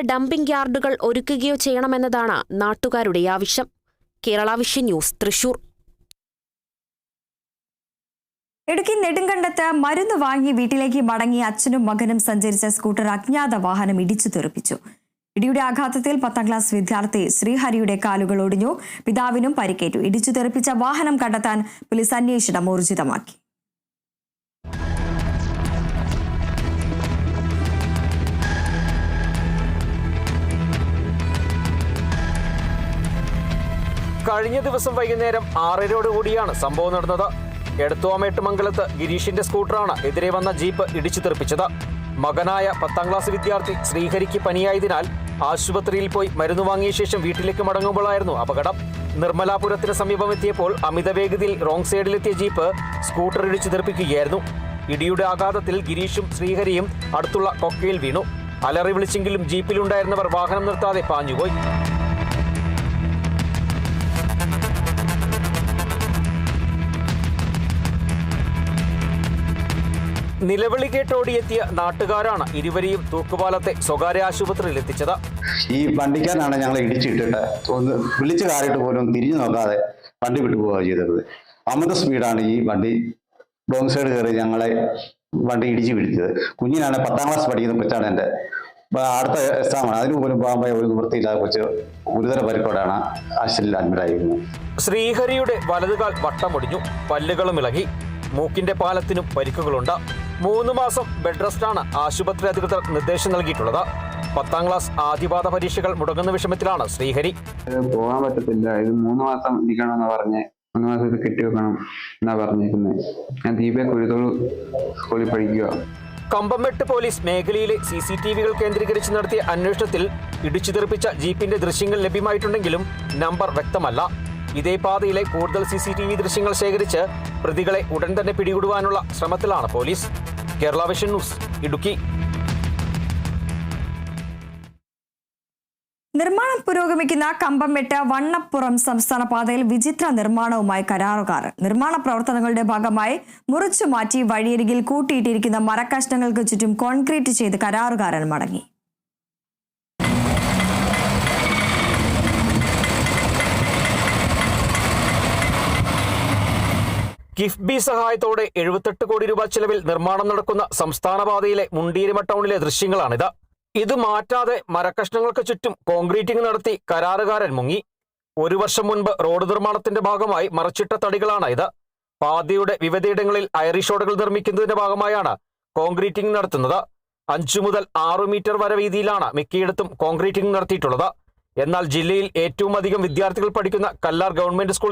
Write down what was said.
Dumping യാർഡുകൾ ഒരുക്കുകയോ ചെയ്യണമെന്നതാണ് നാട്ടുകാരുടെ ആവശ്യം. Kerala vision news Thrissur. Idukki നെടുങ്കണ്ടത്ത് മരുന്ന് വാങ്ങി വീട്ടിലേക്ക് മടങ്ങി അച്ഛനും മകനും സഞ്ചരിച്ച സ്കൂട്ടർ അജ്ഞാത വാഹനം ഇടിച്ചു തെറിപ്പിച്ചു. ഇടിയുടെ ആഘാതത്തിൽ പത്താം ക്ലാസ് വിദ്യാർത്ഥി ശ്രീഹരിയുടെ കാലുകൾ ഒടിഞ്ഞു. പിതാവിനും പരിക്കേറ്റു. ഇടിച്ചു തെറിപ്പിച്ച വാഹനം കണ്ടെത്താൻ പോലീസ് അന്വേഷണം ഊർജിതമാക്കി. കഴിഞ്ഞ ദിവസം വൈകുന്നേരം ആറരയോട് കൂടിയാണ് സംഭവം നടന്നത്. എടത്തുവാമേട്ടുമംഗലത്ത് ഗിരീഷിന്റെ സ്കൂട്ടറാണ് എതിരെ വന്ന ജീപ്പ് ഇടിച്ചു തെറിപ്പിച്ചത്. മകനായ പത്താം ക്ലാസ് വിദ്യാർത്ഥി ശ്രീഹരിക്ക് പനിയായതിനാൽ ആശുപത്രിയിൽ പോയി മരുന്ന് വാങ്ങിയ ശേഷം വീട്ടിലേക്ക് മടങ്ങുമ്പോഴായിരുന്നു അപകടം. നിർമ്മലാപുരത്തിന് സമീപം എത്തിയപ്പോൾ അമിത വേഗതയിൽ റോങ് സൈഡിലെത്തിയ ജീപ്പ് സ്കൂട്ടർ ഇടിച്ചു തെറിപ്പിക്കുകയായിരുന്നു. ഇടിയുടെ ആഘാതത്തിൽ ഗിരീഷും ശ്രീഹരിയും അടുത്തുള്ള കൊക്കയിൽ വീണു. അലറി വിളിച്ചെങ്കിലും ജീപ്പിലുണ്ടായിരുന്നവർ വാഹനം നിർത്താതെ പാഞ്ഞുപോയി. നിലവിളി കേട്ടോടിയെത്തിയ നാട്ടുകാരാണ് ഇരുവരെയും തൂക്കുപാലത്തെ സ്വകാര്യ ആശുപത്രിയിൽ എത്തിച്ചത്. ഈ വണ്ടിക്കാരനാണ് ഞങ്ങൾ ഇടിച്ചിട്ടിട്ട് ഒന്ന് വിളിച്ചു കാറിയിട്ട് പോലും തിരിഞ്ഞു നോക്കാതെ വണ്ടി വിട്ടു പോവുക ചെയ്തത്. അമിത സ്പീഡാണ് ഈ വണ്ടി റോങ് സൈഡ് കയറി ഞങ്ങളെ വണ്ടി ഇടിച്ചു പിടിച്ചത്. കുഞ്ഞിനാണ് പത്താം ക്ലാസ് പഠിക്കുന്ന കൊച്ചാണ് എന്റെ. അടുത്ത എക്സാമാണ് അതിന് പോലും പോകാൻ ഒരു നിവൃത്തിയില്ലാതെ കൊച്ച് ഗുരുതര പരിക്കോടാണ് ആശുപത്രിയിൽ അഡ്മിറ്റ് ആയിരുന്നു. ശ്രീഹരിയുടെ വലതുകാൽ വട്ടമൊടിഞ്ഞു പല്ലുകളും ഇളകി. മൂക്കിന്റെ പാലത്തിനും പരിക്കുകളുണ്ട്. മൂന്ന് മാസം ബെഡ് റെസ്റ്റാണ് ആശുപത്രി അധികൃതർ നിർദ്ദേശം നൽകിയിട്ടുള്ളത്. പത്താം ക്ലാസ് ആദ്യപാദ പരീക്ഷകൾ മുടങ്ങുന്ന വിഷമത്തിലാണ് ശ്രീഹരി. പോകാൻ പറ്റത്തില്ല. ഇത് മൂന്ന് മാസം ഇരിക്കണം പറഞ്ഞ് മൂന്ന് മാസം ഇത് കെട്ടിവെക്കണം എന്നാ പറഞ്ഞിരിക്കുന്നത് ഞാൻ ദീപ കുരുത്തോളൂ സ്കൂളിൽ പഠിക്കുക. കമ്പംമെട്ട് പോലീസ് മേഖലയിലെ സി സി ടി വികൾ കേന്ദ്രീകരിച്ച് നടത്തിയ അന്വേഷണത്തിൽ ഇടിച്ചു തെറിപ്പിച്ച ജീപ്പിന്റെ ദൃശ്യങ്ങൾ ലഭ്യമായിട്ടുണ്ടെങ്കിലും നമ്പർ വ്യക്തമല്ല. ഇതേ പാതയിലെ കൂടുതൽ സി സി ടി വി ദൃശ്യങ്ങൾ ശേഖരിച്ച് പ്രതികളെ ഉടൻ തന്നെ പിടികൂടുവാനുള്ള ശ്രമത്തിലാണ് police. Kerala vision news Idukki. നിർമ്മാണം പുരോഗമിക്കുന്ന കമ്പംമെട്ട് വണ്ണപ്പുറം സംസ്ഥാന പാതയിൽ വിചിത്ര നിർമ്മാണവുമായി കരാറുകാർ. നിർമ്മാണ പ്രവർത്തനങ്ങളുടെ ഭാഗമായി മുറിച്ചു മാറ്റി വഴിയരികിൽ കൂട്ടിയിട്ടിരിക്കുന്ന മരക്കഷ്ണങ്ങൾക്ക് ചുറ്റും കോൺക്രീറ്റ് ചെയ്ത് കരാറുകാരൻ മടങ്ങി. കിഫ്ബി സഹായത്തോടെ എഴുപത്തെട്ട് കോടി രൂപ ചെലവിൽ നിർമ്മാണം നടക്കുന്ന സംസ്ഥാന പാതയിലെ മുണ്ടീരിമ ടൗണിലെ ദൃശ്യങ്ങളാണിത്. ഇത് മാറ്റാതെ മരക്കഷ്ണങ്ങൾക്ക് ചുറ്റും കോൺക്രീറ്റിംഗ് നടത്തി കരാറുകാരൻ മുങ്ങി. ഒരു വർഷം മുൻപ് റോഡ് നിർമ്മാണത്തിന്റെ ഭാഗമായി മറച്ചിട്ട തടികളാണ് ഇത് പാതയുടെ വിവിധയിടങ്ങളിൽ ഐറിഷ് റോഡുകൾ നിർമ്മിക്കുന്നതിന്റെ ഭാഗമായാണ് കോൺക്രീറ്റിംഗ് നടത്തുന്നത്. അഞ്ചു മുതൽ ആറു മീറ്റർ വരെ വീതിയിലാണ് മിക്കയിടത്തും കോൺക്രീറ്റിംഗ് നടത്തിയിട്ടുള്ളത്. എന്നാൽ ജില്ലയിൽ ഏറ്റവും അധികം വിദ്യാർത്ഥികൾ പഠിക്കുന്ന കല്ലാർ ഗവൺമെന്റ് സ്കൂളിൽ